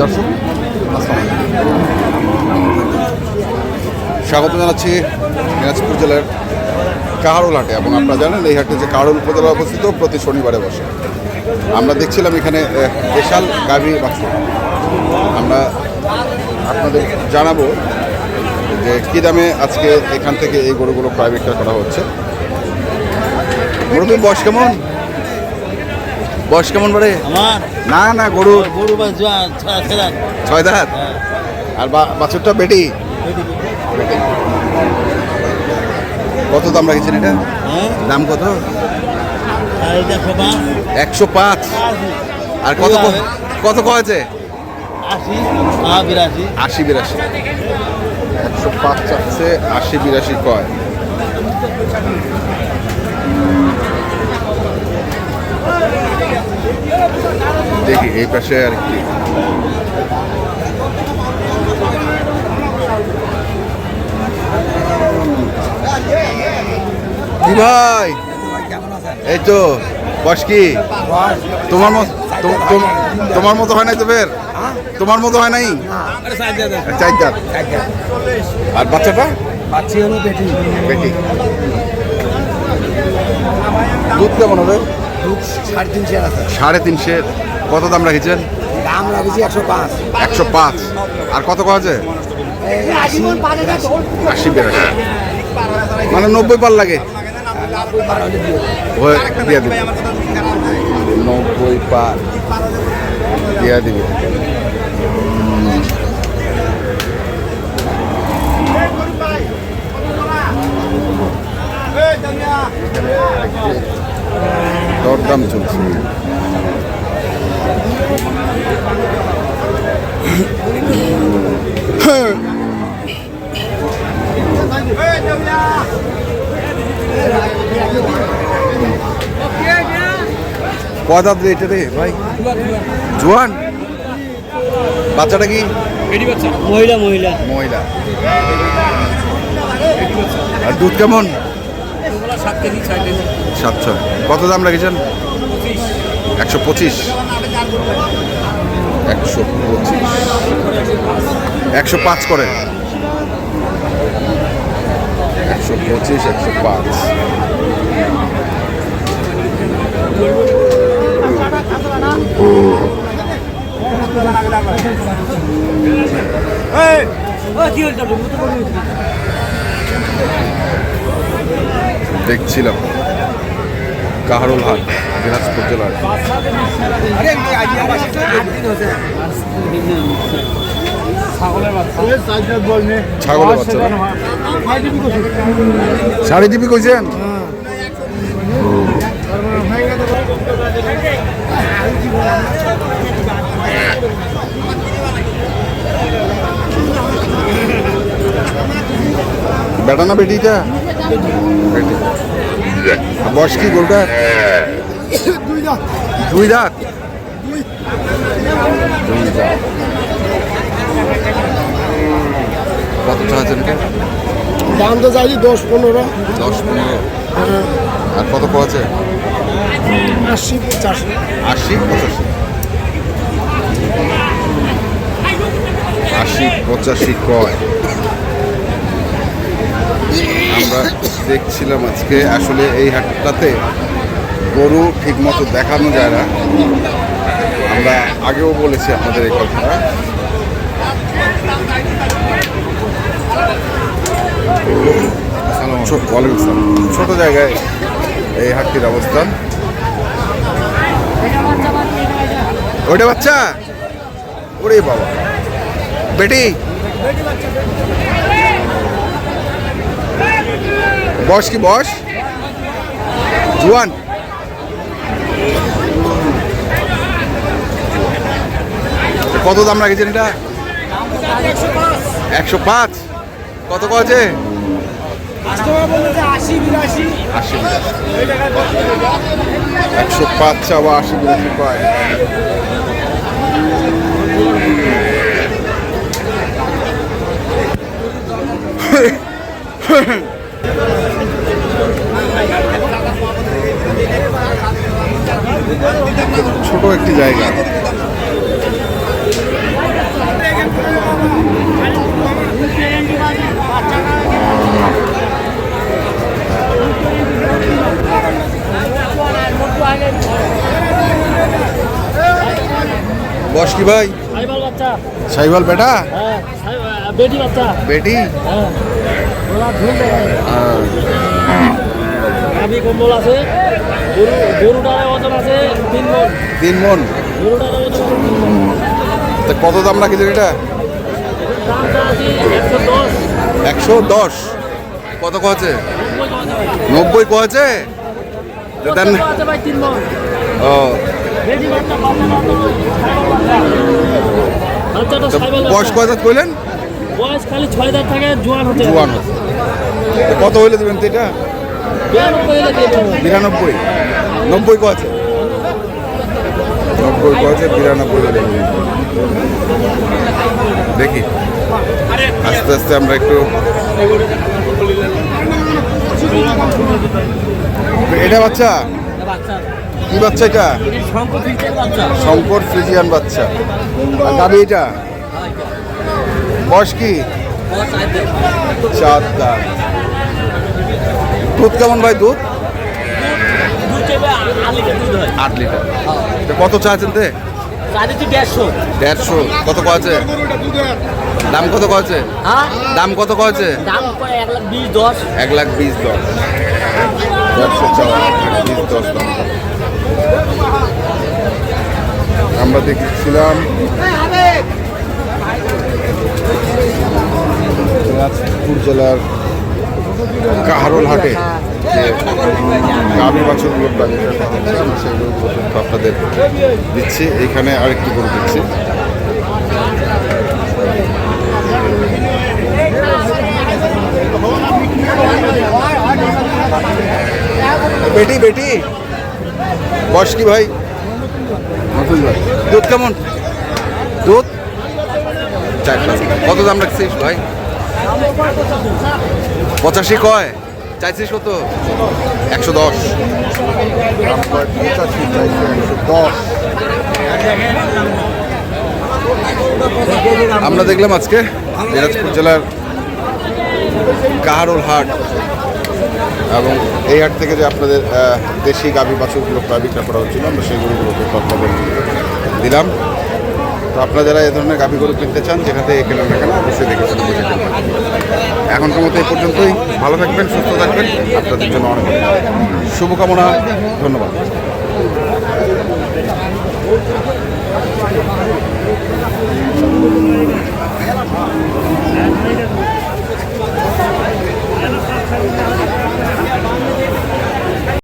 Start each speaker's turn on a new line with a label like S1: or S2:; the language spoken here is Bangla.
S1: দর্শক, স্বাগত জানাচ্ছি দিনাজপুর জেলার কাহারোল হাটে এবং আপনারা জানেন, এই হাটে যে কাহারোল উপজেলা অবস্থিত, প্রতি শনিবারে বসে। আমরা দেখছিলাম এখানে বিশাল গাভী বাছুর আমরা আপনাদের জানাব যে কী দামে আজকে এখান থেকে এই গরুগুলো বিক্রয় করা হচ্ছে। মুরব্বীর বয়স কেমন? বয়স কেমন
S2: আমার?
S1: না না গরু।
S2: গরু
S1: ছয় দাঁত? আর বা- বাছুরটা বেটি? কত দাম রাখছেন এটা?
S2: হ্যাঁ?
S1: দাম কত?
S2: আর
S1: একশো পাঁচ। আর কত কত কয়েছে
S2: আশি। হ্যাঁ বিরাশি।
S1: আশি বিরাশি। একশো পাঁচ চাচ্ছে আশি বিরাশি কয়? দেখি এই পাশে আর কি কি ভাই? এই তো বস কি? তোমার তোমার মতো হয় নাই তো ফের? তোমার মতো হয় নাই? আর বাচ্চাটা?
S2: বেটি
S1: দুধ কেমন হবে?
S2: সাড়ে তিনশো আছে।
S1: কত দাম রাখিছেন?
S2: দাম রাখিছি একশো পাঁচ।
S1: একশো পাঁচ। আর কত কয়েছে
S2: আশি
S1: আশি বেরাশি। মানে নব্বই পার লাগে। দিয়ে দিবে। নব্বই পার। দিয়ে দিবে। দরদাম চলছে। এটা রে ভাই? জোয়ান বাচ্চাটা কি?
S2: মহিলা মহিলা।
S1: মহিলা। আর দুধ কেমন? সাত ছয় কত দাম রেখেছেন? একশো পঁচিশ। একশো পঁচিশ। একশো পাঁচ করে। একশো পঁচিশ একশো পাঁচ। দেখছিলাম। কাহারুল হাট দিনাজপুর জেলার। ছাগলের বাচ্চা? সাড়ে দিবি কইছেন? বেটা না বেটিটা? বয়স কি গরুটা? দুই দাঁত। দুই দাঁত। কত এটা
S3: দাম তো চাইছি দশ পনেরো।
S1: দশ পনেরো। আর কত আছে
S3: আশি পঁচাশি।
S1: আশি পঁচাশি। আশি পঁচাশি কয়? আমরা দেখছিলাম আজকে আসলে এই হাটটাতে গরু ঠিকমতো দেখানো যায় না। আমরা আগেও বলেছি আপনাদের এই কথাটা। ছোট- জায়গায় এই হাটটির অবস্থান। ওইটা বাচ্চা? ওরে বাবা। বেটি? বয়স কি বয়স জুয়ান। কত দাম রাখেছেন এটা? একশো পাঁচ। কত কছে একশো পাঁচ বা আশি বিরাশি কয় ছোট একটি জায়গা। বস কি ভাই?
S2: সাইবাল বাচ্চা
S1: সাইবাল বেটা?
S2: বেটি? বাচ্চা
S1: বেটি
S2: হ্যাঁ আমি কম্বল আছে গরু আছে তিন মন
S1: তা কত দাম রাখেছেন এটা?
S2: একশো দশ।
S1: কত কছে
S2: নব্বই।
S1: কছে দেন। ও। বয়স। কত কইলেন?
S2: বয়স খালি ছয় দাঁত থাকে জোয়ান হতে
S1: জুয়ান তো কত হইলে দেবেন তো এটা?
S2: বিরানব্বই
S1: নব্বই কো আছে নব্বই কো বিরানব্বই দেখি। আস্তে আস্তে আমরা একটু এটা বাচ্চা? কি বাচ্চা এটা?
S2: শঙ্কর
S1: ফ্রিজিয়ান বাচ্চা। গাবি এটা? বয়স কি? চার দাঁত। দুধ কেমন ভাই, দুধ
S2: দুধ চেপে আলিকে দুধ হয়
S1: আট লিটার কত
S2: দেড়শো।
S1: কত কছে দাম কত কছে
S2: হ্যাঁ?
S1: দাম কত কছে
S2: এক লাখ বিশ দশ।
S1: দেড়শো চাওয়া বিশ দশ দাম। আমরা দেখছিলাম। দিনাজপুর জেলার কাহারোল হাটে। যে গাভী আমরা সেগুলো আপনাদের দিচ্ছি। এইখানে আরেকটি গরু দিচ্ছি। বেটি বেটি। বয়স কি ভাই? ভাই দুধ কেমন? দুধ? চার কত দাম রাখছিস ভাই? পঁচাশি কয়? চাইছিস কত? একশো দশ। আমরা দেখলাম আজকে দিনাজপুর জেলার কাহারোল হাট এবং এই হাট থেকে যে আপনাদের দেশি গাভী বাছুরগুলো প্রায় বিক্রয় করা হচ্ছিল আমরা সেই গরুগুলোকে তত্ত্বাবধান দিলাম। তো আপনারা যারা এ ধরনের গাভী গরু কিনতে চান, যেখানে থেকে কেনেন না কেন, অবশ্যই দেখে শুনে বুঝে কিনবেন এখনকার মতো এই পর্যন্তই। ভালো থাকবেন, সুস্থ থাকবেন। আপনাদের জন্য অনেক অনেক শুভকামনা। ধন্যবাদ।